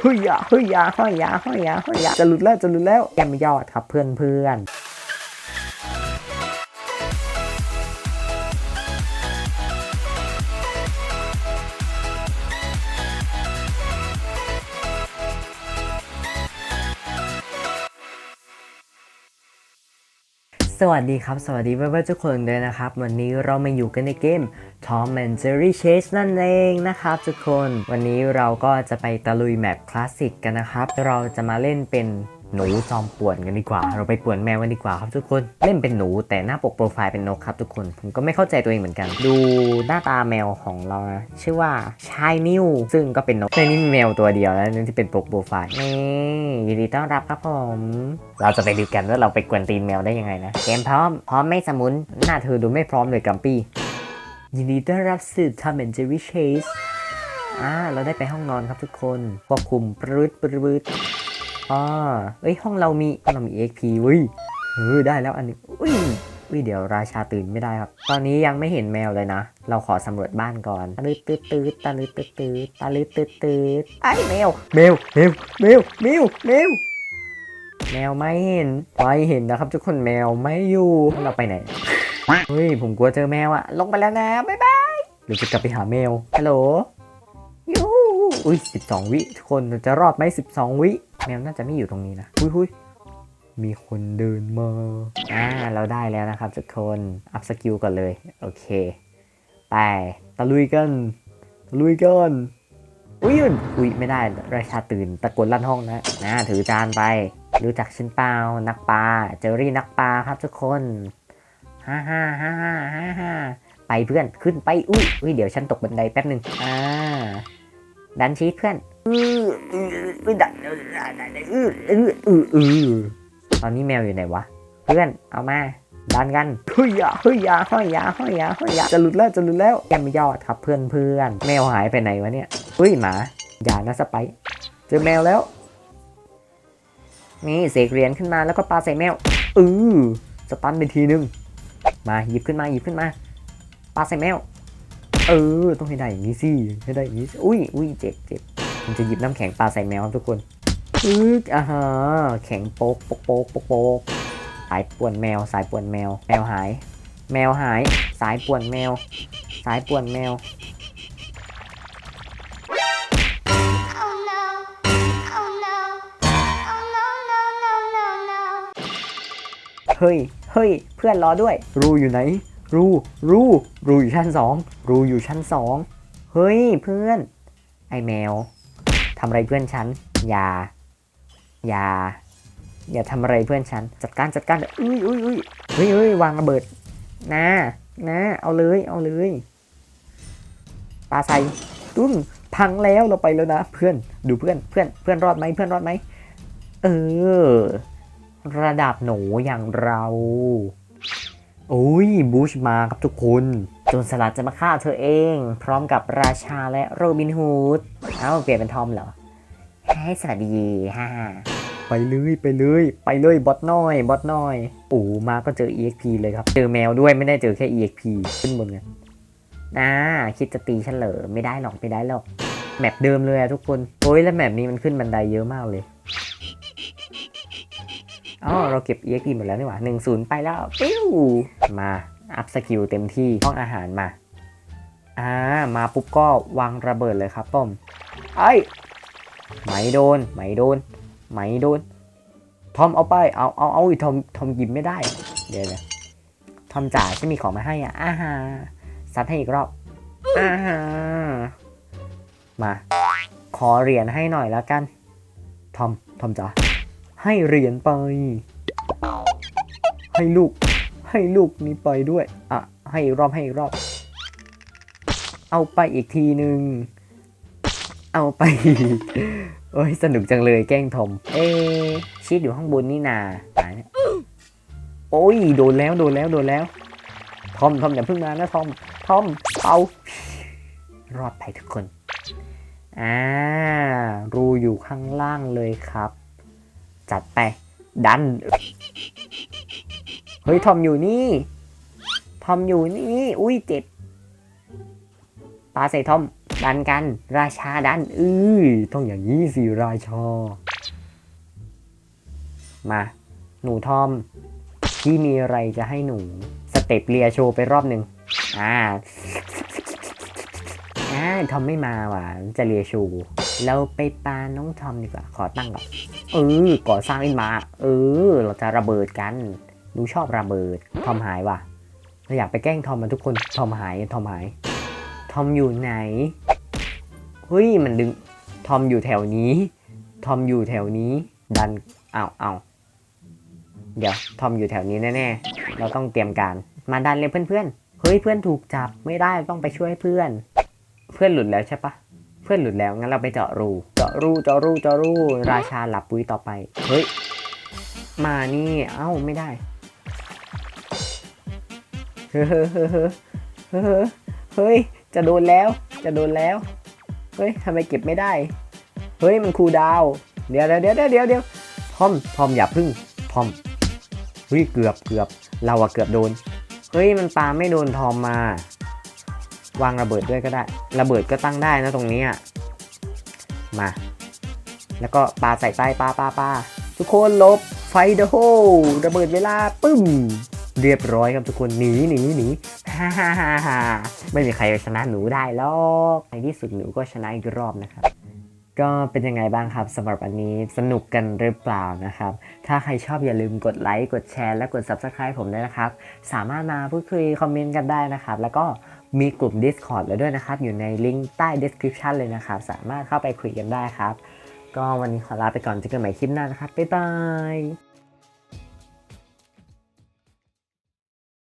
เฮ้ยยาเฮ้ยยาเฮ้ยยาเฮ้ยยาเฮ้ยยาจะหลุดแล้วจะหลุดแล้วแกมยอดครับเพื่อนเพื่อนสวัสดีครับ สวัสดีเพื่อนๆทุกคนด้วยนะครับ วันนี้เรามาอยู่กันในเกม Tom and Jerry Chase นั่นเองนะครับทุกคนวันนี้เราก็จะไปตะลุยแมปคลาสสิกกันนะครับ เราจะมาเล่นเป็นหนูจอมป่วนกันดีกว่า เราไปป่วนแมวกันดีกว่าครับทุกคน เล่นเป็นหนูแต่หน้าปกโปรไฟล์เป็นนกครับทุกคน ผมก็ไม่เข้าใจตัวเองเหมือนกัน ดูหน้าตาแมวของเรานะชื่อว่าชายนิวซึ่งก็เป็นนกในนี้มีแมวตัวเดียวแล้วนั่นที่เป็นปกโปรไฟล์นี่ยินดีต้อนรับครับผม เราจะไปดูกันว่าเราไปกวนตีนแมวได้ยังไงนะเกมพร้อมพร้อมไม่สมุนหน้าเธอดูไม่พร้อมเลยกัมปี้ ยินดีต้อนรับสู่ Tom and Jerry Chase อ่าเราได้ไปห้องนอนครับทุกคนควบคุมปรืดปรืดอ่าเอ้ยห้องเรามีห้องเรามี XP เว้ยเออได้แล้วอันนี้อุ้ยอุ้ยเดี๋ยวราชาตื่นไม่ได้ครับ ตอนนี้ยังไม่เห็นแมวเลยนะ เราขอสำรวจบ้านก่อนตะลึดตืดตืดตะลึดตืดตืดตะลึดตืดตืดไอ้แมวแมวแมวแมวแมวแมวแมวไม่เห็นไม่เห็นนะครับ ทุกคนแมวไม่อยู่เราไปไหน เฮ้ย ผมกลัวเจอแมวอะลงไปแล้วนะ บ๊ายบายหรือจะกลับไปหาแมว ฮัลโหลยูอุ้ยสิบสองวิ ทุกคนเราจะรอดไหมสิบสองวิ แมวน่าจะไม่อยู่ตรงนี้นะหุยหุยมีคนเดินมา อ่า เราได้แล้วนะครับทุกคน อัพสกิลก่อนเลย โอเค ไป ตะลุยกัน ตะลุยกัน อุ้ยอุ้ยไม่ได้ ราชาตื่น ตะโกนลั่นห้องนะนะถือจานไป รู้จักฉันเปล่านักปลา เจอรี่นักปลาครับทุกคน ฮ่าฮ่าฮ่าฮ่าฮ่าฮ่าไปเพื่อนขึ้นไปอุ้ยอุ้ยเดี๋ยวฉันตกบันไดแป๊บหนึ่งอ่าดันชีสเพื่อนอืออืออือดันอืออืออืออืออือตอนนี้แมวอยู่ไหนวะ เพื่อนเอามาดันกันเฮ้ยอย่าเฮ้ยอย่าเฮ้ยอย่าเฮ้ยอย่าเฮ้ยอย่าจะหลุดแล้วจะหลุดแล้วแกมยอดครับเพื่อนเพื่อนแมวหายไปไหนวะเนี่ยเฮ้ยหมาอย่านะสไปร์เจอแมวแล้วนี่เสกเหรียญขึ้นมาแล้วก็ปาใส่แมวเออสตันไปทีนึง มาหยิบขึ้นมาหยิบขึ้นมาปาใส่แมว เออ ต้องให้ได้อย่างนี้สิให้ได้อย่างนี้สิอุ้ยอุ้ยเจ็บเจ็บผมจะหยิบน้ำแข็งปลาใส่แมวครับทุกคนอึกอ่าฮะแข็งโป๊กโป๊กโป๊กโป๊กโป๊กสายป่วนแมว สายป่วนแมว แมวหาย แมวหาย สายป่วนแมว สายป่วนแมว Oh no. Oh no. Oh no, no, no, no, no. เฮ้ย เฮ้ย เพื่อนรอด้วย รูอยู่ไหน รูรูรูอยู่ชั้นสองรูอยู่ชั้นสองเฮ้ยเพื่อน ไอแมวทำอะไรเพื่อนฉันอย่าอย่าอย่าทำอะไรเพื่อนฉัน จัดการจัดการอุ้ยอุ้ยอุ้ยเฮ้ยเฮ้ยวางระเบิดนะนะเอาเลยเอาเลยปาใส่ตุ้มพังแล้วเราไปแล้วนะ เพื่อนดูเพื่อนเพื่อนเพื่อนรอดไหมเพื่อนรอดไหมเออ ระดับหนูอย่างเราโอ้ยบูชมาครับทุกคนโจนสลัดจะมาฆ่าเธอเอง พร้อมกับราชาและโรบินฮูด เอ้า เปลี่ยนเป็นทอมเหรอ ให้สวัสดีฮ่าไปเลยไปเลยไปเลยบอทน้อยบอทน้อยโอ้มาก็เจอ EXP เลยครับ เจอแมวด้วยไม่ได้เจอแค่ EXP ขึ้นบนกันนะคิดจะตีฉันเหรอไม่ได้หรอกไม่ได้หรอกแมปเดิมเลยอะทุกคนโอ้ยแล้วแมปนี้มันขึ้นบันไดเยอะมากเลย อ๋อเราเก็บ EXP หมดแล้วนี่หว่าหนึ่งศูนย์ไปแล้วปิ้วมาอัพสกิลเต็มที่ห้องอาหารมาอ่ามาปุ๊บก็วางระเบิดเลยครับป้อมไอ้ยไหมโดนไหมโดนไหมโดนทอมเอาไปเอาเอาเอาอีกทอมทอมยิบไม่ได้ เดี๋ยวนะทอมจ๋าฉันมีของมาให้อะอ่าฮะซัดให้อีกรอบอ่าฮะมา ขอเหรียญให้หน่อยแล้วกัน ทอม ทอมจ๋า ให้เหรียญไป ให้ลูก ให้ลูกนี้ไปด้วย อะ ให้อีกรอบให้อีกรอบ เอาไปอีกทีหนึ่ง เอาไปโอ้ยสนุกจังเลยแกล้งทอม เอชีดอยู่ข้างบนนี่นาตายแล้วโอ้ยโดนแล้วโดนแล้วโดนแล้ว ทอมทอมอย่าเพิ่งมานะทอม ทอมเอารอดไปทุกคน อ่า รูอยู่ข้างล่างเลยครับ จัดไป ดัน เฮ้ย ทอมอยู่นี่ทอมอยู่นี่ อุ้ยเจ็บปาใส่ทอม ดันกัน ราชาดัน อือต้องอย่างนี้สิราชา มา หนูทอมพี่มีอะไรจะให้หนู สเต็ปเลียโชว์ไปรอบหนึ่งอ่าอ่าทอมไม่มาว่ะ จะเลียโชว์ เราไปปาน้องทอมดีกว่า ขอตั้งก่อน เออ ก่อสร้างขึ้นมา เออ เราจะระเบิดกันหนูชอบระเบิด ทอมหายว่ะ เราอยากไปแกล้งทอมมันทุกคน ทอมหาย ทอมหาย ทอมอยู่ไหน เฮ้ย มันดึง ทอมอยู่แถวนี้ ทอมอยู่แถวนี้ ดันอ้าวอ้าวเดี๋ยว ทอมอยู่แถวนี้แน่ๆ เราต้องเตรียมการ มาดันเลยเพื่อนๆ เฮ้ย เพื่อนถูกจับ ไม่ได้ ต้องไปช่วยเพื่อน เพื่อนหลุดแล้วใช่ปะ เพื่อนหลุดแล้วงั้นเราไปเจาะรู เจาะรูเจาะรูเจาะรูราชาหลับปุ้ยต่อไป เฮ้ย มานี่ เอ้าไม่ได้ เฮ้ยเฮ้ย จะโดนแล้ว จะโดนแล้ว เฮ้ยทำไมเก็บไม่ได้ เฮ้ยมันคูดาว เดี๋ยวเดี๋ยวเดี๋ยวเดี๋ยวเดี๋ยวทอมทอมอย่าพึ่งทอม เฮ้ยเกือบเกือบ เราอะเกือบโดน เฮ้ยมันปาไม่โดนทอมมา วางระเบิดด้วยก็ได้ ระเบิดก็ตั้งได้นะตรงนี้อะมา แล้วก็ปาใส่ใต้ปาปาปาทุกคนลบไฟเดอะโฮระเบิดเวลาปึ้ม เรียบร้อยครับทุกคนหนีหนีหนีฮ่าฮ่าฮ่าฮ่าไม่มีใครชนะหนูได้หรอกในที่สุดหนูก็ชนะอีกรอบนะครับก็เป็นยังไงบ้างครับสำหรับวันนี้สนุกกันหรือเปล่านะครับ ถ้าใครชอบอย่าลืมกดไลค์กดแชร์และกด Subscribe ผมด้วยนะครับ สามารถมาพูดคุยคอมเมนต์กันได้นะครับ แล้วก็ มีกลุ่ม Discord แล้วด้วยนะครับ อยู่ในลิงก์ใต้ description เลยนะครับ สามารถเข้าไปคุยกันได้ครับ ก็วันนี้ขอลาไปก่อนเจอกันใหม่คลิปหน้านะครับ บ๊ายบาย